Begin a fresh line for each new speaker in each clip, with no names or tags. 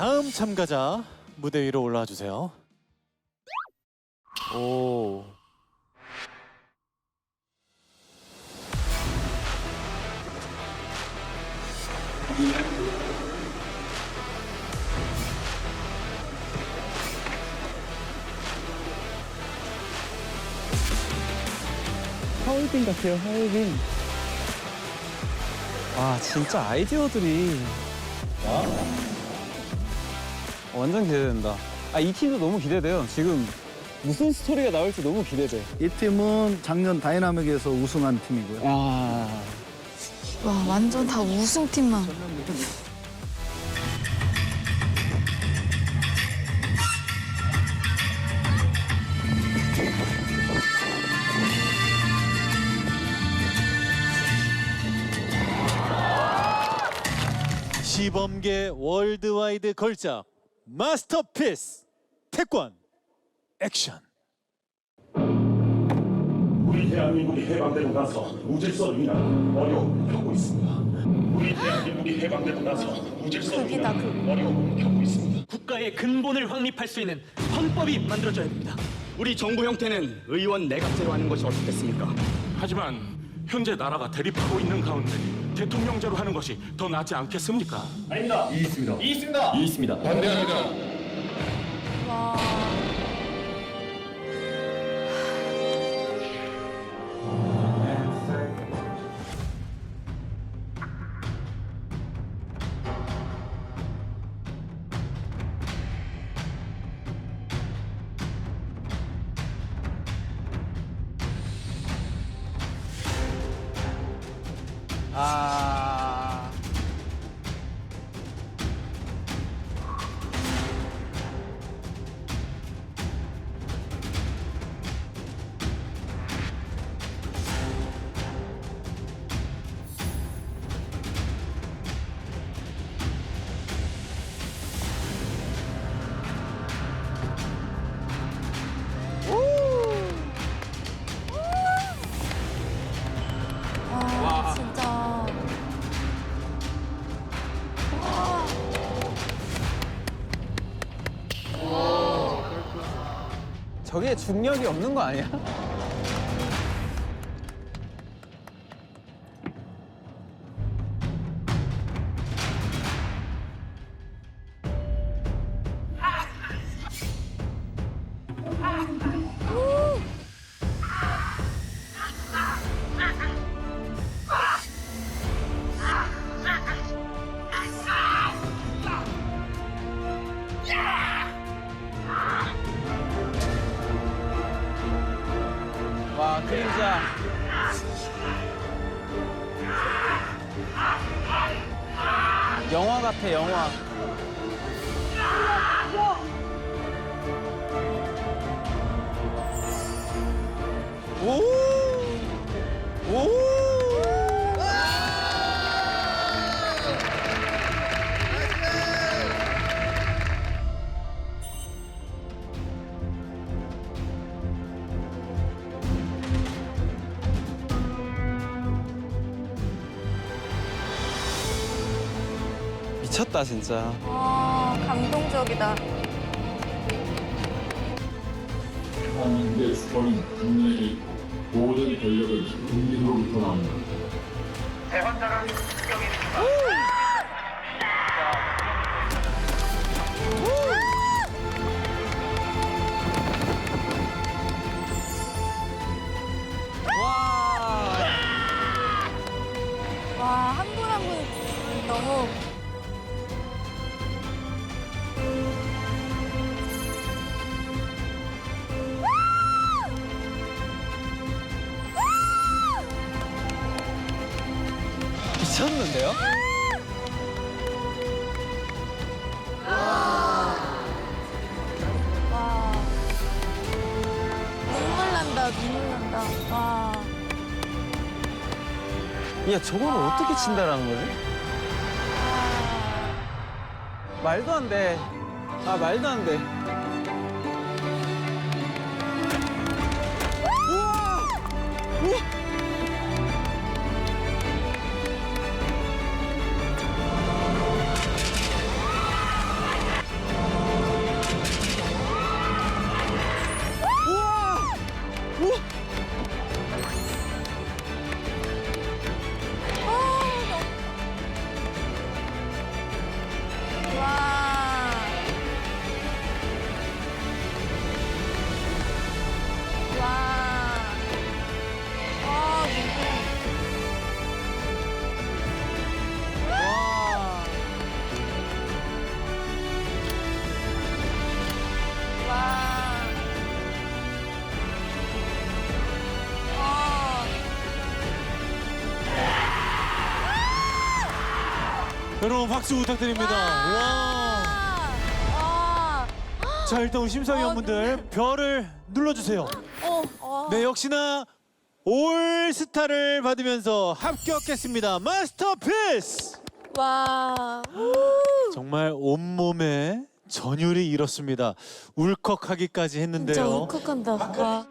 다음 참가자 무대 위로 올라와 주세요.
오. 하얼빈 같아요, 하얼빈. 와, 진짜 아이디어들이. 완전 기대된다. 아, 이 팀도 너무 기대돼요. 지금 무슨 스토리가 나올지 너무 기대돼.
이 팀은 작년 다이나믹에서 우승한 팀이고요.
아.
와 완전 다 우승팀만.
시범계 월드와이드 걸작 마스터피스 태권 액션.
우리 대한민국이 해방되고 나서 무질서로 인한 어려움을 겪고 있습니다. 우리 대한민국이 해방되고 나서
극이다,
인한 어려움을 겪고 있습니다.
국가의 근본을 확립할 수 있는 헌법이 만들어져야 됩니다.
우리 정부 형태는 의원 내각제로 하는 것이 어떻겠습니까?
하지만 현재 나라가 대립하고 있는 가운데 대통령제로 하는 것이 더 낫지 않겠습니까?
아닙니다. 이 있습니다. 이 있습니다.
이 있습니다.
와.
저게 중력이 없는 거 아니야? 그림자. 영화 같아, 영화. 미쳤다, 진짜.
아 감동적이다.
대한민국의 주권은 국민에게 있고 모든 권력은 국민으로부터 나옵니다.
와!
와한 분 한 분 너무.
미쳤는데요?
와. 눈물 난다 눈물 난다. 와.
야, 저걸 어떻게 친다라는 거지?
아.
말도 안 돼. 아, 말도 안 돼. 우와! 우와!
여러분 박수 부탁드립니다. 와.
와.
자 일단 우리 심사위원분들 별을 눌러주세요.
어, 어.
네 역시나 올스타를 받으면서 합격했습니다. 마스터피스.
와.
정말 온몸에 전율이 일었습니다. 울컥하기까지
진짜
했는데요.
울컥한다. 와.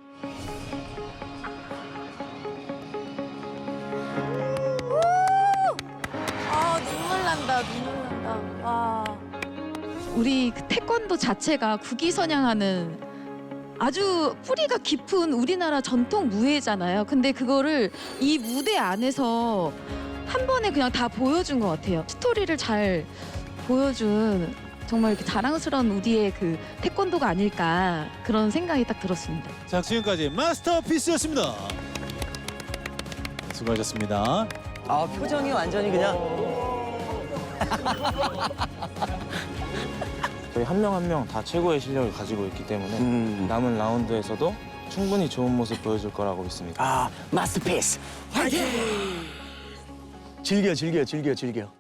눈물 난다 눈물 난다. 와.
우리 그 태권도 자체가 국위 선양하는 아주 뿌리가 깊은 우리나라 전통 무예잖아요. 근데 그거를 이 무대 안에서 한 번에 그냥 다 보여준 것 같아요. 스토리를 잘 보여준 정말 이렇게 자랑스러운 우리의 그 태권도가 아닐까 그런 생각이 딱 들었습니다.
자 지금까지 마스터피스였습니다. 수고하셨습니다.
아 표정이 완전히 그냥
저희 한 명 한 명 다 최고의 실력을 가지고 있기 때문에
음.
남은 라운드에서도 충분히 좋은 모습 보여줄 거라고 믿습니다.
아 마스터피스 화이팅 즐겨 즐겨 즐겨 즐겨